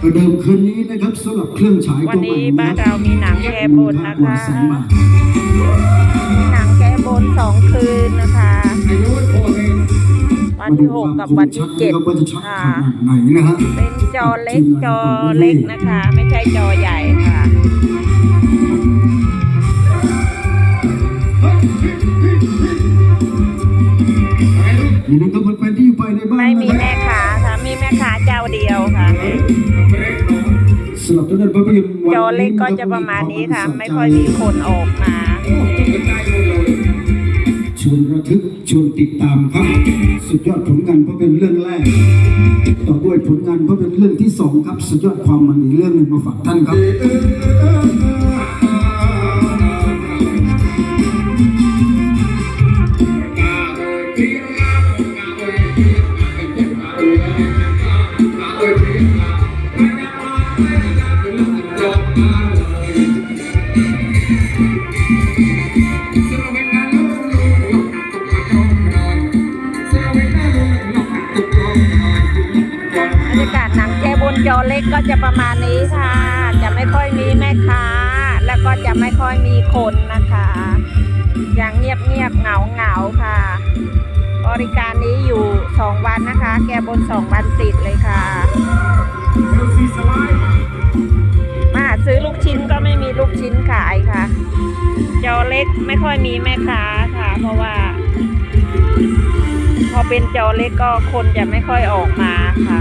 เดิมคืนนี้นะครับสำหรับเครื่องฉายวันตัวใหม่นี้บ้านเรามีหนังแก้บนนะคะมีหนังแก้บนสองคืนนะคะ วันที่หกกับวันที่เจ็ดค่ะไหนนะฮะเป็นจอเล็กจอเล็กนะคะ ไม่ใช่จอใหญ่ค่ะอย่าลืมครับ มีแม่ค้าเจ้าเดียวค่ะ สำหรับทุกท่านภาพยนตร์วันจอนี้เล็กก็จะประมาณนี้ค่ะ ไม่ค่อยมีคนออกมา ชวนระทึกชวนติดตามครับ สุดยอดผลงานภาพยนตร์เรื่องแรก ต่อด้วยผลงานภาพยนตร์เรื่องที่สองครับ สุดยอดความมันอีกเรื่องหนึ่งมาฝากท่านครับ บรรยากาศหนังแก้บนจอเล็กก็จะประมาณนี้ค่ะ จะไม่ค่อยมีแม่ค้า แล้วก็จะไม่ค่อยมีคนนะคะ อย่างเงียบเงียบเหงาเหงาค่ะ บริการนี้อยู่สองวันนะคะ แก้บนสองวันติดเลยค่ะ ชิ้นขายค่ะ จอเล็กไม่ค่อยมีแม่ค้าค่ะ เพราะว่า พอเป็นจอเล็กก็คนจะไม่ค่อยออกมาค่ะ